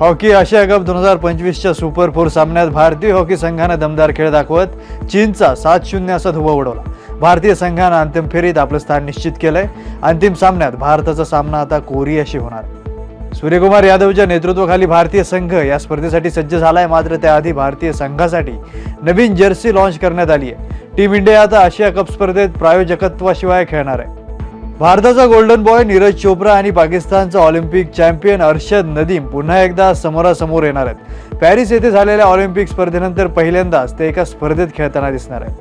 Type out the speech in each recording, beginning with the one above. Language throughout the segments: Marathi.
हॉकी आशिया कप दोन हजार पंचवीसच्या सुपर फोर सामन्यात भारतीय हॉकी संघानं दमदार खेळ दाखवत चीनचा सात शून्य असा धुवा उडवला. भारतीय संघानं अंतिम फेरीत आपलं स्थान निश्चित केलंय. अंतिम सामन्यात भारताचा सामना आता कोरियाशी होणार. सूर्यकुमार यादवच्या नेतृत्वाखाली भारतीय संघ या स्पर्धेसाठी सज्ज झालाय. मात्र त्याआधी भारतीय संघासाठी नवीन जर्सी लॉन्च करण्यात आली आहे टीम इंडिया आता आशिया कप स्पर्धेत प्रायोजकत्वाशिवाय खेळणार आहे. भारताचा गोल्डन बॉय नीरज चोप्रा आणि पाकिस्तानचा ऑलिम्पिक चॅम्पियन अर्शद नदीम पुन्हा एकदा समोरासमोर येणार आहेत. पॅरिस येथे झालेल्या ऑलिम्पिक स्पर्धेनंतर पहिल्यांदाच ते एका स्पर्धेत खेळताना दिसणार आहेत.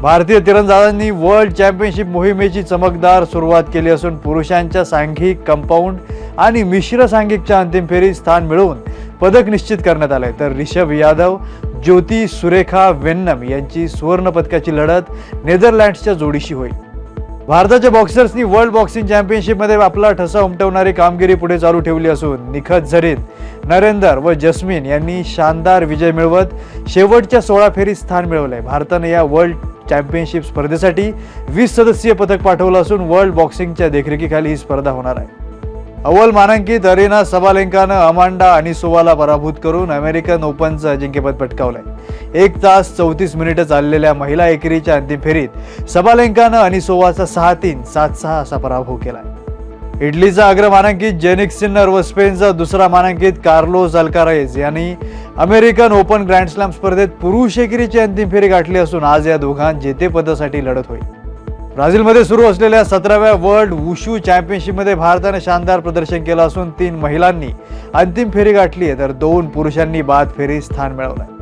भारतीय तिरंदाजांनी वर्ल्ड चॅम्पियनशिप मोहिमेची चमकदार सुरुवात केली असून पुरुषांच्या सांघिक कंपाऊंड आणि मिश्र सांघिकच्या अंतिम फेरीत स्थान मिळवून पदक निश्चित करण्यात आले तर रिषभ यादव ज्योती सुरेखा वेन्नम यांची सुवर्ण पदकाची लढत नेदरलँड्सच्या जोडीशी होईल. भारताच्या बॉक्सर्सनी वर्ल्ड बॉक्सिंग चॅम्पियनशिपमध्ये आपला ठसा उमटवणारी कामगिरी पुढे चालू ठेवली असून निखत झरीन नरेंदर व जस्मिन यांनी शानदार विजय मिळवत शेवटच्या सोळा फेरीत स्थान मिळवलंय. भारतानं या वर्ल्ड चॅम्पियनशिप स्पर्धेसाठी वीस सदस्यीय पथक पाठवलं असून वर्ल्ड बॉक्सिंगच्या देखरेखीखाली ही स्पर्धा होणार आहे. अव्वल मानांकित अरेना सबालेंकानं अमांडा अनिसोवाला पराभूत करून अमेरिकन ओपनचं अजिंक्यपद पटकावलंय. एक तास चौतीस मिनिटं चाललेल्या महिला एकेरीच्या अंतिम फेरीत सबालेंकानं अनिसोवाचा सहा तीन सात सहा असा पराभव केलाय. इटलीचा अग्रमानांकित जेनिक सिन्नर व स्पेनचा दुसरा मानांकित कार्लोस अल्कारेज यांनी अमेरिकन ओपन ग्रँड स्लॅम स्पर्धेत पुरुष एकेरीची अंतिम फेरी गाठली असून आज या दोघांत जेतेपदासाठी लढत होईल. ब्राझीलमध्ये सुरू असलेल्या सतराव्या वर्ल्ड वुशू चॅम्पियनशिपमध्ये भारताने शानदार प्रदर्शन केलं असून तीन महिलांनी अंतिम फेरी गाठली आहे. तर दोन पुरुषांनी बाद फेरी स्थान मिळवलंय.